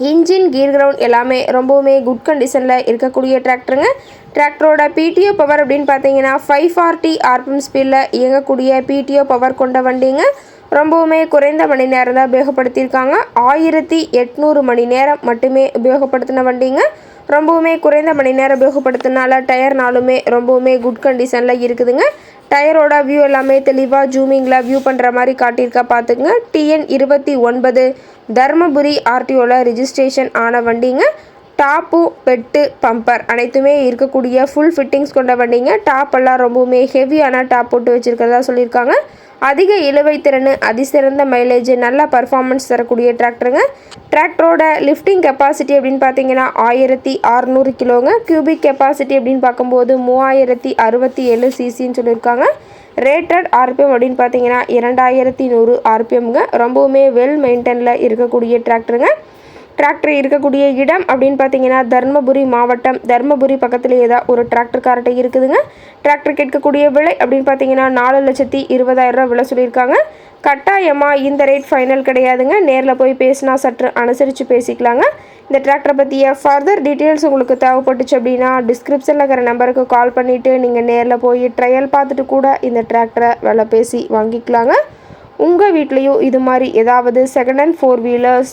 Engine கீர் ground எல்லாமே ரொம்பவுமே good கண்டிஷனில் இருக்கக்கூடிய டிராக்டருங்க டிராக்டரோட பிடிஓ பவர் அப்படின்னு பார்த்தீங்கன்னா ஃபைவ் ஃபார்ட்டி ஆர்பிஎம் ஸ்பீடில் இயங்கக்கூடிய பிடிஓ பவர் கொண்ட வண்டிங்க. ரொம்பவுமே குறைந்த மணி நேரம் தான் உபயோகப்படுத்தியிருக்காங்க. ஆயிரத்தி எட்நூறு மணி நேரம் மட்டுமே உபயோகப்படுத்தின வண்டிங்க. ரொம்பவுமே குறைந்த மணி நேரம் உபயோகப்படுத்தினால டயர்னாலுமே ரொம்பவுமே குட் கண்டிஷனில் இருக்குதுங்க. டயரோட வியூ எல்லாமே தெளிவாக ஜூமிங்கில் வியூ பண்ணுற மாதிரி காட்டியிருக்கா பார்த்துங்க டிஎன் இருபத்தி ஒன்பது தர்மபுரி ஆர்டிஓவில் ரிஜிஸ்ட்ரேஷன் ஆன வண்டிங்க. டாப்பு பெட்டு பம்பர் அனைத்துமே இருக்கக்கூடிய ஃபுல் ஃபிட்டிங்ஸ் கொண்ட வண்டிங்க. டாப் எல்லாம் ரொம்பவுமே ஹெவியான டாப் போட்டு வச்சுருக்கிறதா சொல்லியிருக்காங்க. அதிக இழுவை திறன் அதிசிறந்த மைலேஜ் நல்ல பர்ஃபார்மன்ஸ் தரக்கூடிய டிராக்டருங்க டிராக்டரோட லிஃப்டிங் கெப்பாசிட்டி அப்படின்னு பார்த்தீங்கன்னா ஆயிரத்தி அறநூறு கிலோங்க. கியூபிக் கெப்பாசிட்டி அப்படின்னு பார்க்கும்போது மூவாயிரத்தி அறுபத்தி ஏழு சிசின்னு சொல்லியிருக்காங்க. ரேட்டட் ஆர்பிஎம் அப்படின்னு பார்த்தீங்கன்னா இரண்டாயிரத்தி நூறு ஆர்பிஎம்ங்க ரொம்பவுமே வெல் மெயின்டெனில் இருக்கக்கூடிய டிராக்டருங்க டிராக்டர் இருக்கக்கூடிய இடம் அப்படின்னு பார்த்தீங்கன்னா தர்மபுரி மாவட்டம். தர்மபுரி பக்கத்தில் தான் ஒரு டிராக்டர் கார்ட்டை இருக்குதுங்க. டிராக்டர் கேட்கக்கூடிய விலை அப்படின்னு பார்த்தீங்கன்னா நாலு லட்சத்தி இருபதாயிரம் ரூபா விலை சொல்லியிருக்காங்க. கட்டாயமாக இந்த ரேட் ஃபைனல் கிடையாதுங்க. நேரில் போய் பேசினா சற்று அனுசரித்து பேசிக்கலாங்க. இந்த டிராக்டரை பற்றிய ஃபர்தர் டீட்டெயில்ஸ் உங்களுக்கு தேவைப்பட்டுச்சு அப்படின்னா டிஸ்கிரிப்ஷனில் இருக்கிற நம்பருக்கு கால் பண்ணிவிட்டு நீங்கள் நேரில் போய் ட்ரையல் பார்த்துட்டு கூட இந்த டிராக்டரை விலை பேசி வாங்கிக்கலாங்க. உங்கள் வீட்லேயும் இது மாதிரி ஏதாவது second hand four wheelers